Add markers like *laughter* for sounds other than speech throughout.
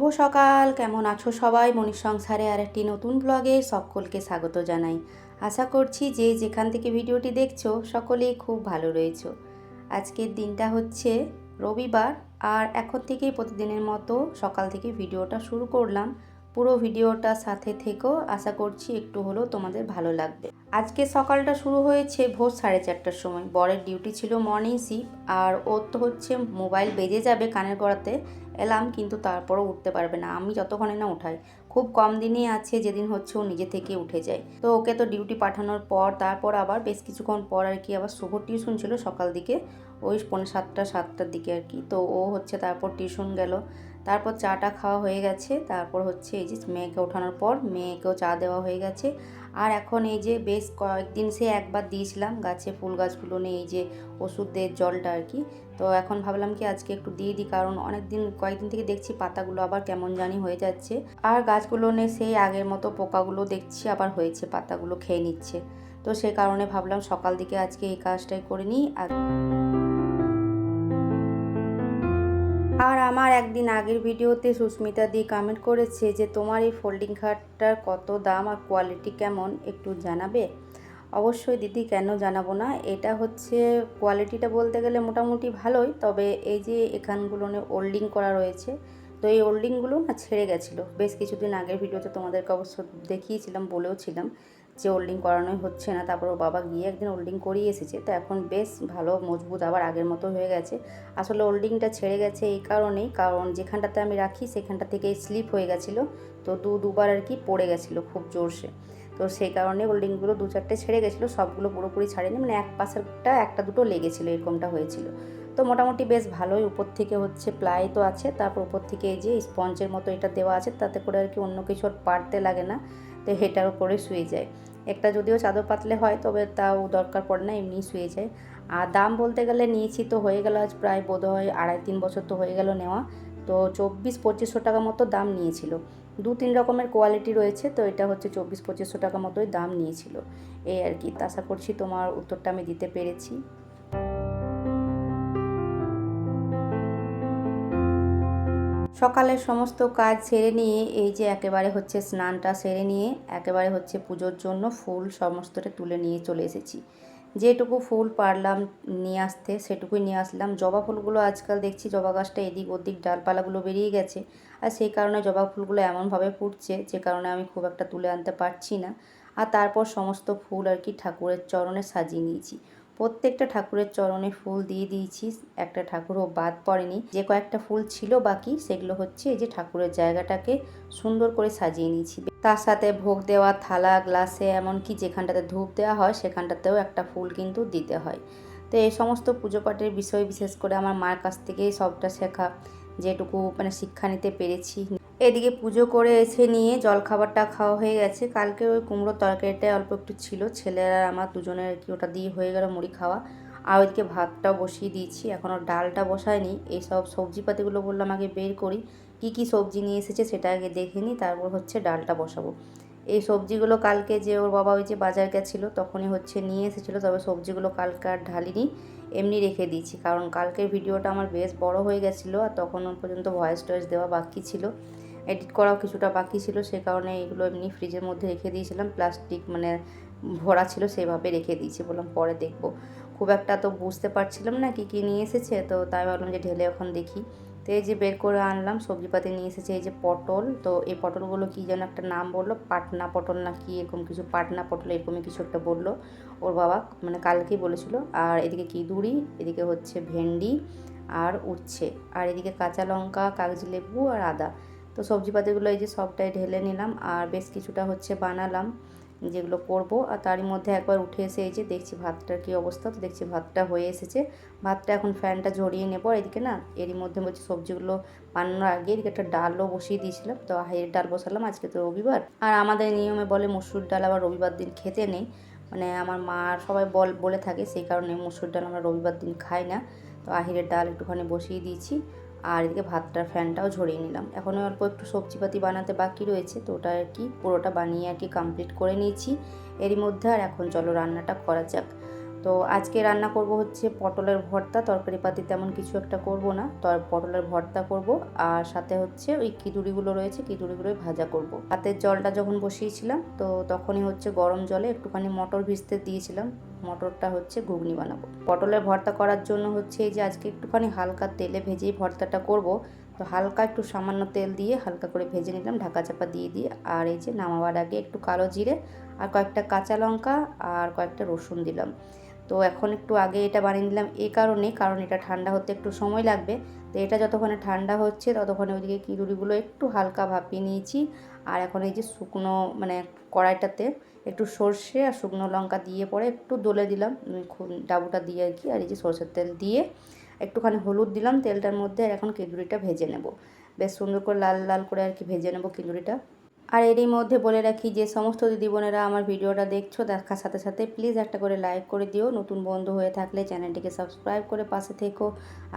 শুভ সকাল, কেমন আছো সবাই? মনির সংসারে আর একটি নতুন ব্লগে সকলকে স্বাগত জানাই। আশা করছি যে যেখান থেকে ভিডিওটি দেখছ, সকলেই খুব ভালো রয়েছো। আজকের দিনটা হচ্ছে রবিবার, আর এখন থেকেই প্রতিদিনের মতো সকাল থেকে ভিডিওটা শুরু করলাম। পুরো ভিডিওটা সাথে থেকেও আশা করছি একটু হলেও তোমাদের ভালো লাগবে। আজকে সকালটা শুরু হয়েছে ভোর সাড়ে চারটার সময়। বরের ডিউটি ছিল মর্নিং শিফট আর ওর তো হচ্ছে মোবাইল বেজে যাবে কানের গড়াতে এলাম কিন্তু তারপরও উঠতে পারবে না। আমি যতক্ষণে না উঠাই, খুব কম দিনই আছে যেদিন হচ্ছে ও নিজে থেকে উঠে যায়। তো ওকে তো ডিউটি পাঠানোর পর, তারপর আবার বেশ কিছুক্ষণ পর আর কি আবার শুভ টিউশন ছিল সকাল দিকে, ওই পৌনে সাতটা, সাতটার দিকে আর কি। তো ও হচ্ছে তারপর টিউশন গেল। তারপর চাটা খাওয়া হয়ে গেছে। তারপর হচ্ছে এই যে মেয়েকে ওঠানোর পর মেয়েকেও চা দেওয়া হয়ে গেছে। আর এখন এই যে বেশ কয়েকদিন সে একবার দিয়েছিলাম গাছে ফুল গাছগুলো নিয়ে এই যে ওষুধের জলটা আর কি। তো এখন ভাবলাম কি আজকে একটু দিয়ে দিই, কারণ অনেক দিন কয়েকদিন থেকে দেখছি পাতাগুলো আবার কেমন জানি হয়ে যাচ্ছে। আর গাছগুলো নে সেই আগের মতো পোকাগুলো দেখছি, আবার হয়েছে পাতাগুলো খেয়ে নিচ্ছে। তো সে কারণে ভাবলাম সকাল দিকে আজকে এই কাজটাই করে নিই। আর আমার একদিন আগের ভিডিওতে সুস্মিতা দি কমেন্ট করেছে যে, তোমার এই ফোল্ডিং খাটটার কত দাম আর কোয়ালিটি কেমন? একটু জানাবে? অবশ্যই দিদি, কেন জানাব না? এটা হচ্ছে কোয়ালিটিটা বলতে গেলে মোটামুটি ভালোই, তবে এই যে এখানগুলো ওল্ডিং করা রয়েছে, তো এই ওল্ডিংগুলো না ছেড়ে গেছিল। বেশ কিছুদিন আগের ভিডিওতে তোমাদেরকে অবশ্য দেখিয়েছিলাম বলেও ছিলাম যে ওল্ডিং করানোই হচ্ছে না, তারপর ও বাবা গিয়ে একদিন ওল্ডিং করিয়ে এসেছে, তো এখন বেশ ভালো, মজবুত, আবার আগের মতো হয়ে গেছে। আসলে ওল্ডিংটা ছেড়ে গেছে এই কারণেই, কারণ যেখানটাতে আমি রাখি সেখানটা থেকে স্লিপ হয়ে গেছিল, তো দু, দুবার আর কি পড়ে গেছিল খুব জোরসে। তো সেই কারণে ওল্ডিংগুলো দু চারটে ছেড়ে গেছিল, সবগুলো পুরোপুরি ছাড়েনি মানে এক পাশেরটা, একটা দুটো লেগেছিলো, এরকমটা হয়েছিল। তো মোটামুটি বেশ ভালোই, উপর থেকে হচ্ছে প্লাই তো আছে, তারপর উপর থেকে এই যে স্পঞ্জের মতো এটা দেওয়া আছে, তাতে করে আর কি অন্য কিছু আর পারতে লাগে না, তো হেটার উপরে শুয়ে যায়। একটা যদিও চাদর পাতলে হয়, তবে তাও দরকার পড়ে না এমনি শুয়ে যায়। আর দাম বলতে গেলে নিয়েছি তো হয়ে গেল আজ প্রায় বোধ হয় আড়াই তিন বছর তো হয়ে গেল নেওয়া। তো চব্বিশ পঁচিশশো টাকা মতো দাম নিয়েছিল। দু তিন রকমের কোয়ালিটি রয়েছে, তো এটা হচ্ছে চব্বিশ পঁচিশশো টাকা মতোই দাম নিয়েছিল। এই আর কি আশা করছি তোমার উত্তরটা আমি দিতে পেরেছি। সকালের সমস্ত কাজ সেরে নিয়ে, এই যে একেবারে হচ্ছে স্নানটা সেরে নিয়ে, একেবারে হচ্ছে পুজোর জন্য ফুল সমস্তটা তুলে নিয়ে চলে এসেছি। যেটুকু ফুল পারলাম নিয়ে আসতে, সেটুকুই নিয়ে আসলাম। জবা ফুলগুলো আজকাল দেখছি জবা গাছটা এদিক ওদিক ডালপালাগুলো বেরিয়ে গেছে। আর সেই কারণে জবা ফুলগুলো এমনভাবে ফুটছে যে কারণে আমি খুব একটা তুলে আনতে পারছি না। আর তারপর সমস্ত ফুল আর কি ঠাকুরের চরণে সাজিয়ে নিয়েছি। প্রত্যেকটা ঠাকুরের চরণে ফুল দিয়ে দিয়েছি, একটা ঠাকুরও বাদ পড়েনি। যে কয়েকটা ফুল ছিল বাকি, সেগুলো হচ্ছে এই যে ঠাকুরের জায়গাটাকে সুন্দর করে সাজিয়ে নিয়েছি। তার সাথে ভোগ দেওয়া, থালা, গ্লাসে, এমনকি যেখানটাতে ধূপ দেওয়া হয়, সেখানটাতেও একটা ফুল কিন্তু দিতে হয়। তো এই সমস্ত পুজো পাঠের বিষয় বিশেষ করে আমার মার কাছ থেকেই সবটা শেখা, যেটুকু মানে শিক্ষা নিতে পেরেছি। এদিকে পুজো করে এসে নিয়ে জলখাবারটা খাওয়া হয়ে গেছে। কালকে ওই কুমড়োর তরকারিটা অল্প একটু ছিল। ছেলেরা আমার দুজনের আর কি, ওটা দিয়ে হয়ে গেল মুড়ি খাওয়া। আর ওইদিকে ভাতটাও বসিয়ে দিয়েছি। এখনও ডালটা বসায়নি। এইসব সবজিপাতিগুলো বললাম আগে বের করি। কি কি সবজি নিয়ে এসেছে সেটা আগে দেখে নিই, তারপর হচ্ছে ডালটা বসাবো। এই সবজিগুলো কালকে যে ওর বাবা ওই যে বাজার গেছিল, তখনই হচ্ছে নিয়ে এসেছিল। তবে সবজিগুলো কালকে আর ঢালিনি, এমনি রেখে দিয়েছি। কারণ কালকের ভিডিওটা আমার বেশ বড় হয়ে গেছিল আর তখন পর্যন্ত ভয়েস টয়েস দেওয়া বাকি ছিল। এডিট করাও কিছুটা বাকি ছিল, সে কারণে এগুলো এমনি ফ্রিজের মধ্যে রেখে দিয়েছিলাম। প্লাস্টিক মানে ভরা ছিল, সেভাবে রেখে দিয়েছি বললাম, পরে দেখব। খুব একটা তো বুঝতে পারছিলাম না কি কী নিয়ে এসেছে, তো তাই ভাবলাম যে ঢেলে এখন দেখি। তো এই যে বের করে আনলাম, সবজিপাতি নিয়ে এসেছে এই যে পটল। তো এই পটলগুলো কী যেন একটা নাম বলল, পাটনা পটল না কি, এরকম কিছু পাটনা পটল, এরকমই কিছু একটা বলল। ওর বাবা মানে কালকেই বলেছিল, আর এদিকে কিদুরি, এদিকে হচ্ছে ভেন্ডি, আর উচ্ছে, আর এদিকে কাঁচা লঙ্কা, কাগজি লেবু, আর আদা। তো সবজি পাতিগুলো এই যে সবটাই ঢেলে নিলাম আর বেশ কিছুটা হচ্ছে বানালাম, যেগুলো করব। আর তারই মধ্যে একবার উঠে এসে এই যে দেখছি ভাতটার কী অবস্থা, তো দেখছি ভাতটা হয়ে এসেছে। ভাতটা এখন ফ্যানটা ঝরিয়ে নেব। এদিকে না, এরই মধ্যে বলছি সবজিগুলো বানানোর আগে এদিকে একটা ডালও বসিয়ে দিয়েছিলাম। তো হাইয়ের ডাল বসালাম আজকে তো রবিবার। আর আমাদের নিয়মে বলে মসুর ডাল আবার রবিবার দিন খেতে নেই। মানে আমার মা সবাই বল, বলে থাকে, সেই কারণে মসুর ডাল আমরা রবিবার দিন খাই না। তো আহিরের ডাল একটুখানি বসিয়ে দিয়েছি। আর এদিকে ভাতটার ফ্যানটাও ঝরিয়ে নিলাম। এখনও অল্প একটু সবজিপাতি বানাতে বাকি রয়েছে, তো ওটা আর কি, পুরোটা বানিয়ে আর কি কমপ্লিট করে নিয়েছি। এরই মধ্যে আর এখন চলো রান্নাটা করা যাক। তো আজকে রান্না করব হচ্ছে পটলের ভর্তা, তরকারি পাতি তেমন কিছু একটা করব না তো পটলের ভর্তা করব আর সাথে হচ্ছে ওই কিদুরিগুলো রয়েছে কিদুরিগুলোই ভাজা করব। হাতের জলটা যখন বসিয়েছিলাম, তো তখনই হচ্ছে গরম জলে একটুখানি মটর ভিজতে দিয়েছিলাম। মটরটা হচ্ছে ঘুগনি বানাবো। পটলের ভর্তা করার জন্য হচ্ছে এই যে আজকে একটুখানি হালকা তেলে ভেজেই ভর্তাটা করব। তো হালকা একটু সামান্য তেল দিয়ে হালকা করে ভেজে নিলাম, ঢাকা চাপা দিয়ে দিয়ে। আর এই যে নামাবার আগে একটু কালো জিরে আর কয়েকটা কাঁচা লঙ্কা আর কয়েকটা রসুন দিলাম। তো এখন একটু আগে এটা বানিয়ে নিলাম এই কারণে, কারণ এটা ঠান্ডা হতে একটু সময় লাগবে। তো এটা যতক্ষণে ঠান্ডা হচ্ছে ততক্ষণে ওইদিকে কিরুড়িগুলো একটু হালকা ভাপিয়ে নিয়েছি। আর এখন এই যে শুকনো মানে কড়াইটাতে একটু সর্ষে আর শুকনো লঙ্কা দিয়ে পরে একটু দলে দিলাম ডাবুটা দিয়ে আর কি, আর এই যে সর্ষের তেল দিয়ে একটুখানি হলুদ দিলাম তেলটার মধ্যে, আর এখন কিঁদুরিটা ভেজে নেব। বেশ সুন্দর করে লাল লাল করে আর কি ভেজে নেব কিঁদুরিটা আর এরই মধ্যে বলে রাখি যে সমস্ত দিদি বোনেরা আমার ভিডিওটা দেখছ, দেখার সাথে সাথে প্লিজ একটা করে লাইক করে দিও। নতুন বন্ধু হয়ে থাকলে চ্যানেলটিকে সাবস্ক্রাইব করে পাশে থেকো।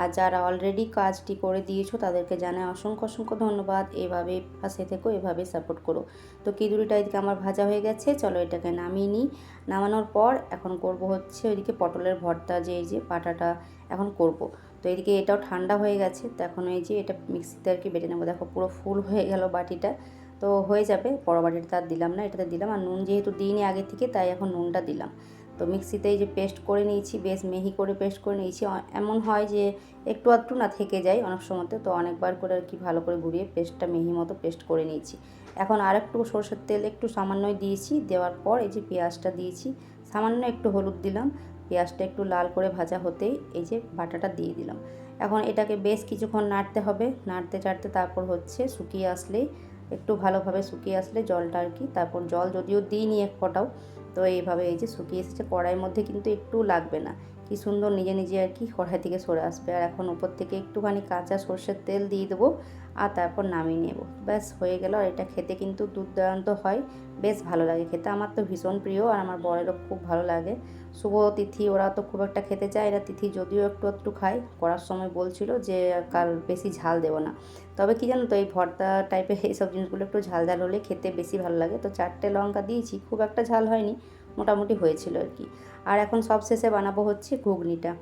আর যারা অলরেডি কাজটি করে দিয়েছ, তাদেরকে জানায় অসংখ্য অসংখ্য ধন্যবাদ। এভাবে পাশে থেকো এভাবে সাপোর্ট করো। তো কিদুরিটা এদিকে আমার ভাজা হয়ে গেছে, চলো এটাকে নামিয়ে নিই। নামানোর পর এখন করব হচ্ছে ওইদিকে পটলের ভর্তা, যে এই যে পাটাটা এখন করব। তো এদিকে এটাও ঠান্ডা হয়ে গেছে, তো এখন এই যে এটা মিক্সিতে আর কি বেটে নেব। দেখো পুরো ফুল হয়ে গেল বাটিটা। তো হয়ে যাবে। বড় আর দিলাম না, এটাতে দিলাম। আর নুন যেহেতু দিইনি আগে থেকে, তাই এখন নুনটা দিলাম। তো মিক্সিতে এই যে পেস্ট করে নিয়েছি, বেশ মেহি করে পেস্ট করে নিয়েছি। এমন হয় যে একটু আধটু না থেকে যায় অনেক সময়তে তো অনেকবার করে আর কি ভালো করে ঘুরিয়ে পেস্টটা মেহি মতো পেস্ট করে নিয়েছি। এখন আর একটু সরষের তেল একটু সামান্যই দিয়েছি, দেওয়ার পর এই যে পেঁয়াজটা দিয়েছি, সামান্য একটু হলুদ দিলাম। পেঁয়াজটা একটু লাল করে ভাজা হতেই এই যে বাটাটা দিয়ে দিলাম। এখন এটাকে বেশ কিছুক্ষণ নাড়তে হবে। নাড়তে চাড়তে তারপর হচ্ছে শুকিয়ে আসলেই একটু ভালোভাবে শুকিয়ে আসলে জলটা আর কি। তারপর জল যদিও দিইনি এক ফটাও, তো এইভাবে এই যে শুকিয়ে এসেছে কড়াইয়ের মধ্যে কিন্তু একটু লাগবে না। কি সুন্দর নিজে নিজে আর কি কড়াই থেকে সরে আসবে। আর এখন উপর থেকে একটুখানি কাঁচা সর্ষের তেল দিয়ে দেবো আর তারপর নামিয়ে নেব। ব্যাস, হয়ে গেল। আর এটা খেতে কিন্তু দুর্দান্ত হয়। বেশ ভালো লাগে খেতে। আমার তো ভীষণ প্রিয় আর আমার বরেরও খুব ভালো লাগে। শুভ তিথি ওরা তো খুব একটা খেতে চায় না। তিথি যদিও একটু একটু খায়। করার সময় বলছিল যে, কাল বেশি ঝাল দেবো না। তবে কি জানো তো, এই ভর্তা টাইপের এইসব জিনিসগুলো একটু ঝাল ঝাল হলে খেতে বেশি ভালো লাগে। তো চারটে লঙ্কা দিয়েছি। খুব একটা ঝাল হয়নি। মোটামুটি হয়েছিল আর কি। আর এখন সব শেষে বানাবো হচ্ছে ঘুগনিটা।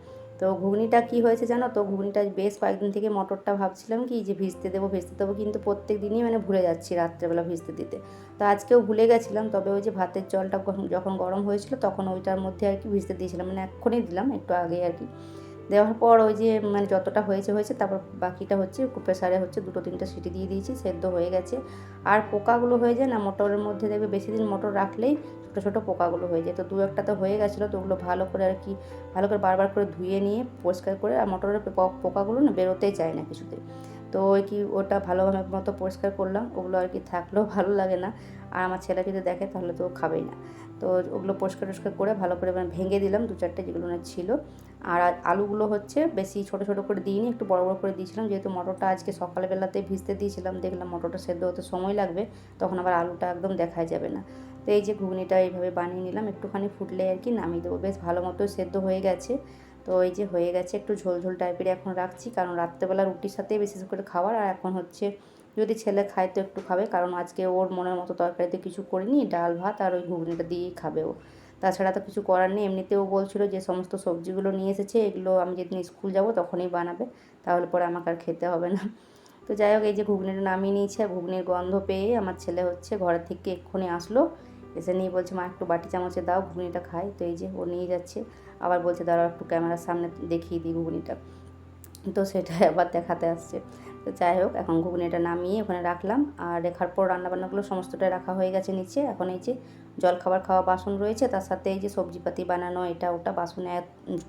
তো ঘুগনিটা কি হয়েছে জানো তো? ঘুগনিটা বেশ কয়েকদিন থেকে মটরটা ভাবছিলাম কি যে ভিজতে দেবো ভিজতে দেবো কিন্তু প্রত্যেক দিনই মানে ভুলে যাচ্ছি রাত্রেবেলা ভিজতে দিতে। তো আজকেও ভুলে গেছিলাম, তবে ওই যে ভাতের জলটা যখন গরম হয়েছিল তখন ওইটার মধ্যে আর কি ভিজতে দিয়েছিলাম মানে এক্ষুনি দিলাম একটু আগে আর কি। দেওয়ার পর ওই যে মানে যতটা হয়েছে হয়েছে, তারপর বাকিটা হচ্ছে, প্রেসারে হচ্ছে দুটো তিনটা সিটি দিয়ে দিয়েছি, সেদ্ধ হয়ে গেছে। আর পোকাগুলো হয়ে যায় না, মোটরের মধ্যে দেখবে বেশি দিন মোটর রাখলেই ছোটো ছোটো পোকাগুলো হয়ে যায়। তো দু একটা তো হয়ে গেছিল, তো ওগুলো ভালো করে আর কি, ভালো করে বারবার করে ধুয়ে নিয়ে, পরিষ্কার করে, আর মোটরের পোকাগুলো না বেরোতেই চায় না কিছুতে তো ওই কি, ওটা ভালোভাবে মতো পরিষ্কার করলাম, ওগুলো আর কি থাকলেও ভালো লাগে না। আর আমার ছেলে যদি দেখে, তাহলে তো খাবেই না। তো ওগুলো পরিষ্কার টরিষ্কার করে ভালো করে মানে ভেঙে দিলাম, দু চারটে যেগুলো না ছিল। আর আলুগুলো হচ্ছে বেশি ছোটো ছোটো করে দিইনি, একটু বড় বড় করে দিয়েছিলাম। যেহেতু মটরটা আজকে সকালবেলাতে ভিজতে দিয়েছিলাম, দেখলাম মটরটা সেদ্ধ হতে সময় লাগবে, তখন আবার আলুটা একদম দেখাই যাবে না। তো এই যে ঘুগনিটা এইভাবে বানিয়ে নিলাম, একটুখানি ফুটলে আর কি নামিয়ে দেবো। বেশ ভালো মতো সেদ্ধ হয়ে গেছে। তো এই যে হয়ে গেছে, একটু ঝোল ঝোল টাইপের এখন রাখছি, কারণ রাত্রেবেলা রুটির সাথে বিশেষ করে খাবার। আর এখন হচ্ছে যদি ছেলে খায় তো একটু খাবে, কারণ আজকে ওর মনের মতো তরকারিতে কিছু করিনি, ডাল, ভাত আর ওই ঘুগনিটা দিয়েই খাবে ও। তাছাড়া তো কিছু করার নেই। এমনিতেও বলছিল যে, সমস্ত সবজিগুলো নিয়ে এসেছে, এগুলো আমি যেদিন স্কুল যাব তখনই বানাবে, তাহলে পরে আমাকে আর খেতে হবে না। *laughs* তো যাই হোক, এই যে ঘুগনিটা নামিয়ে নিয়েছে আর ঘুগনির গন্ধ পেয়ে আমার ছেলে হচ্ছে ঘরের থেকে এক্ষুনি আসলো। এসে নিয়ে বলছে, মা, একটু বাটি চামচে দাও, ঘুগনিটা খাই। তো এই যে ও নিয়ে যাচ্ছে। আবার বলছে, দাঁড়াও, একটু ক্যামেরার সামনে দেখিয়ে দিই ঘুগনিটা। তো সেটা আবার দেখাতে আসছে। তো যাই হোক, এখন ঘুগনিটা নামিয়ে ওখানে রাখলাম। আর রেখার পর রান্নাবান্নাগুলো সমস্তটাই রাখা হয়ে গেছে নিচে। এখন এই যে জল খাবার খাওয়া বাসন রয়েছে, তার সাথে এই যে সবজিপাতি বানানো, এটা ওটা বাসনে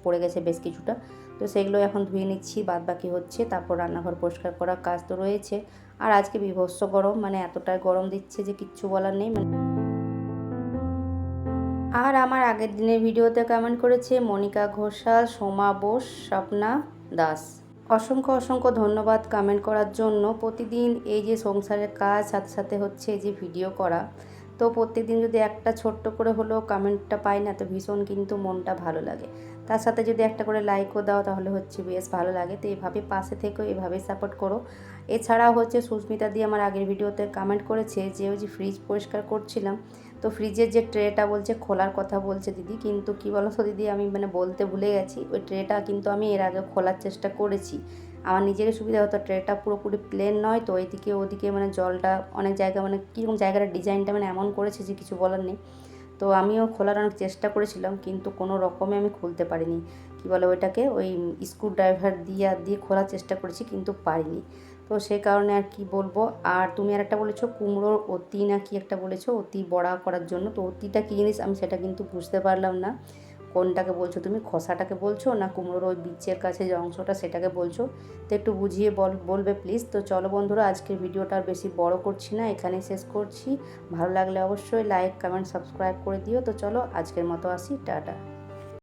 পড়ে গেছে বেশ কিছুটা। তো সেগুলো এখন ধুয়ে নিচ্ছি বাদ বাকি হচ্ছে। তারপর রান্নাঘর পরিষ্কার করার কাজ তো রয়েছে। আর আজকে বিভৎস গরম মানে এতটাই গরম দিচ্ছে যে কিচ্ছু বলার নেই মানে আর আমার আগের দিনের ভিডিওতে কমেন্ট করেছে মনিকা ঘোষাল, সোমা বোস, স্বপ্না। দাস। অসংখ্য অসংখ্য ধন্যবাদ কমেন্ট করার জন্য। প্রতিদিন এই যে সংসারের কাজ, সাথে সাথে হচ্ছে এই যে ভিডিও করা। তো প্রত্যেকদিন যদি একটা ছোট্ট করে হলেও কমেন্টটা পাই না, তো ভীষণ কিন্তু মনটা ভালো লাগে। তার সাথে যদি একটা করে লাইকও দাও, তাহলে হচ্ছে বেশ ভালো লাগে। তো এভাবে পাশে থেকেও এভাবে সাপোর্ট করো। এছাড়াও হচ্ছে সুস্মিতা দিয়ে আমার আগের ভিডিওতে কমেন্ট করেছে যে, ওই যে ফ্রিজ পরিষ্কার করছিলাম। তো ফ্রিজের যে ট্রেটা বলছে, খোলার কথা বলছে দিদি, কিন্তু কী বলো তো দিদি, আমি মানে বলতে ভুলে গেছি, ওই ট্রেটা কিন্তু আমি এর আগে খোলার চেষ্টা করেছি। আমার নিজেরই সুবিধা হতো ট্রেটা পুরোপুরি প্লেন নয়, তো ওইদিকে ওদিকে মানে জলটা অনেক জায়গা মানে কীরকম জায়গার ডিজাইনটা মানে এমন করেছে যে কিছু বলার নেই। তো আমিও খোলার অনেক চেষ্টা করেছিলাম, কিন্তু কোনো রকমে আমি খুলতে পারিনি। কী বলে ওইটাকে, ওই স্ক্রু ড্রাইভার দিয়ে দিয়ে খোলার চেষ্টা করেছি, কিন্তু পারিনি। তো সেই কারণে আর কি বলব? আর তুমি আর একটা বলেছ কুমড়োর অতি না কি একটা বলেছ, অতি বড়া করার জন্য। তো অতিটা কী জিনিস? আমি সেটা কিন্তু বুঝতে পারলাম না। কোনটাকে বলছো তুমি? খসাটাকে বলছো না কুমড়োর ওই বিচের কাছে যে অংশটা সেটাকে বলছো? তো একটু বুঝিয়ে বল, বলবে প্লিজ তো চলো বন্ধুরা, আজকের ভিডিওটা আর বেশি বড় করছি না এখানে শেষ করছি। ভালো লাগলে অবশ্যই লাইক কমেন্ট সাবস্ক্রাইব করে দিও। তো চলো আজকের মতো আসি, টাটা।